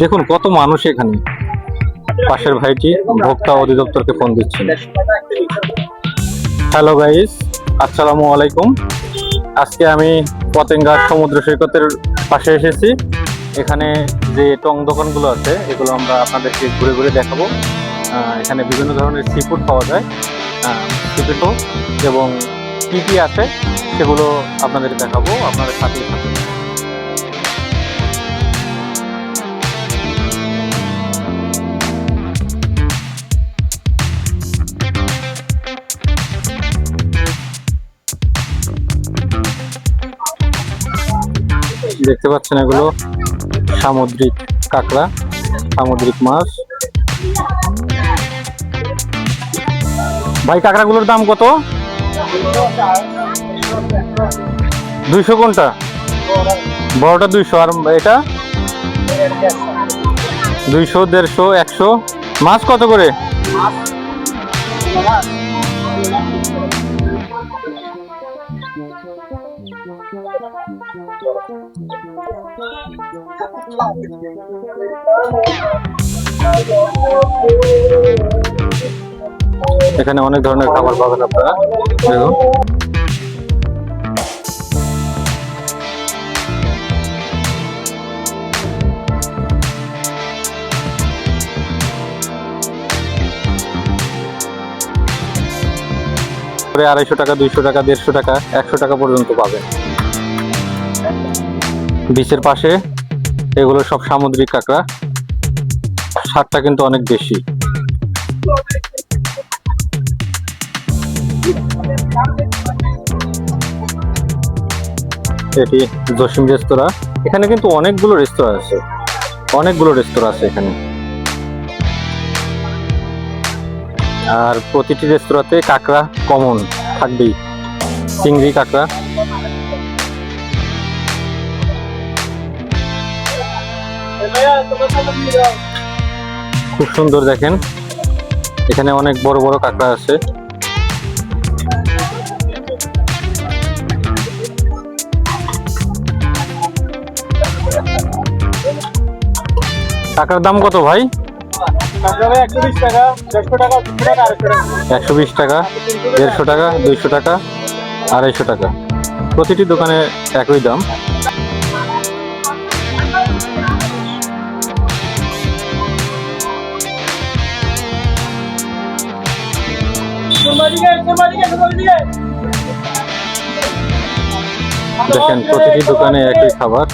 দেখুন, কত মানুষ এখানে। পাশের ভাইটি ভোক্তা অধিদপ্তরকে ফোন দিচ্ছেন হ্যালো গাইস আসসালামু আলাইকুম। আজকে আমি পতেঙ্গা সমুদ্র সৈকতের পাশে এসেছি। এখানে যে টং দোকানগুলো আছে, এগুলো আমরা আপনাদেরকে ঘুরে ঘুরে দেখাবো। এখানে বিভিন্ন ধরনের সি ফুড পাওয়া যায়। সিপিটো এবং কী কী আছে, সেগুলো আপনাদের দেখাবো। আপনাদের থাকুন। দেখতে পাচ্ছেন এগুলো? সামুদ্রিক কাঁকড়া, সামুদ্রিক মাছ। ভাই, কাঁকড়াগুলোর দাম কত? দুইশো কোনটা? বড়টা দুইশো, আর এটা? দুইশো, দেড়শো, একশো। মাছ কত করে? এখানে অনেক ধরনের খাবার পাবেন আপনারা। দেখুন। আড়াইশো টাকা, দুইশো টাকা, দেড়শো টাকা, একশো টাকা পর্যন্ত পাবেন। বিচের পাশে এগুলো সব সামুদ্রিক কাঁকড়া। স্বাদটা কিন্তু অনেক বেশি। এটি জসিম রেস্তোরাঁ। এখানে কিন্তু অনেকগুলো রেস্তোরাঁ আছে। অনেকগুলো রেস্তোরাঁ আছে এখানে। আর প্রতিটি রেস্তোরাঁতে কাঁকড়া কমন থাকবেই। চিংড়ি কাঁকড়া। খুব সুন্দর দেখেন। এখানে অনেক বড় বড় কাঁকড়া আছে। কাঁকড়ার দাম কত ভাই? একশো বিশ টাকা দেড়শো টাকা দুশো টাকা আড়াইশো টাকা। একশো বিশ টাকা দেড়শো টাকা দুইশো টাকা আড়াইশো টাকা। প্রতিটি দোকানে একই দাম। দেখেন প্রতিটি দোকানে একই খাবার।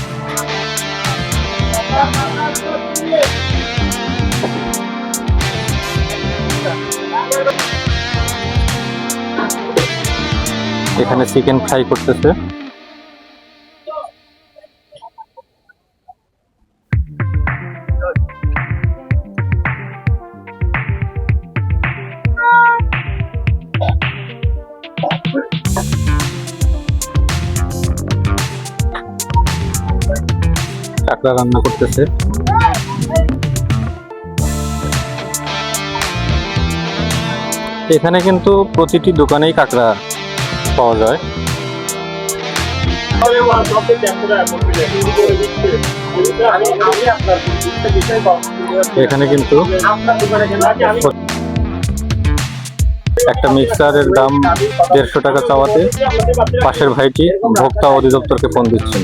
এখানে চিকেন ফ্রাই করতেছে। কাঁকড়া রান্না করতেছে। এখানে কিন্তু প্রতিটি দোকানেই কাঁকড়া পাওয়া যায়। এখানে কিন্তু একটা মিক্সারের দাম দেড়শো টাকা চাওয়াতে পাশের ভাইটি ভোক্তা অধিদপ্তরকে ফোন দিচ্ছেন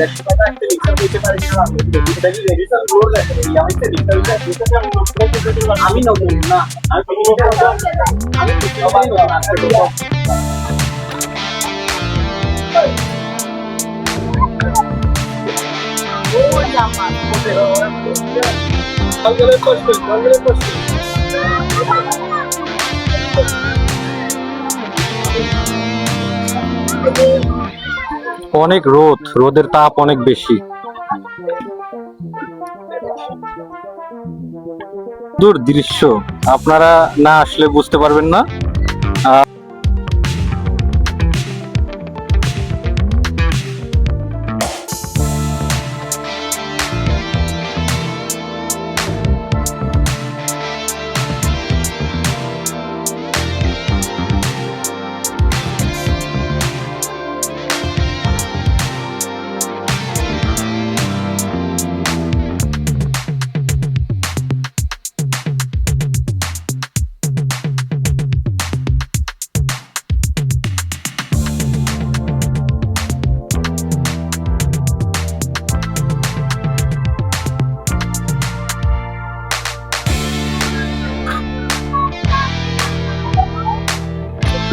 আমি নতুন অনেক রোদ রোদের তাপ অনেক বেশি। দূর দৃশ্য আপনারা না আসলে বুঝতে পারবেন না।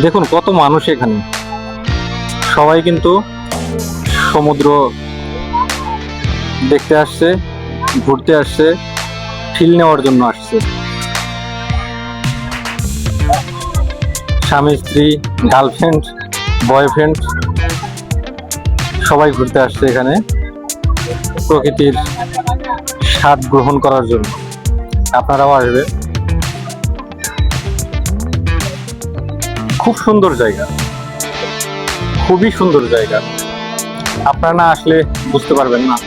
দেখুন কত মানুষ এখানে। সবাই কিন্তু সমুদ্র দেখতে আসছে, ঘুরতে আসছে ফিল নেওয়ার জন্য আসছে। স্বামী, স্ত্রী গার্লফ্রেন্ড বয়ফ্রেন্ড সবাই ঘুরতে আসছে এখানে প্রকৃতির স্বাদ গ্রহণ করার জন্য। আপনারাও আসবে। খুব সুন্দর জায়গা। খুবই সুন্দর জায়গা। আপনারা না আসলে বুঝতে পারবেন না।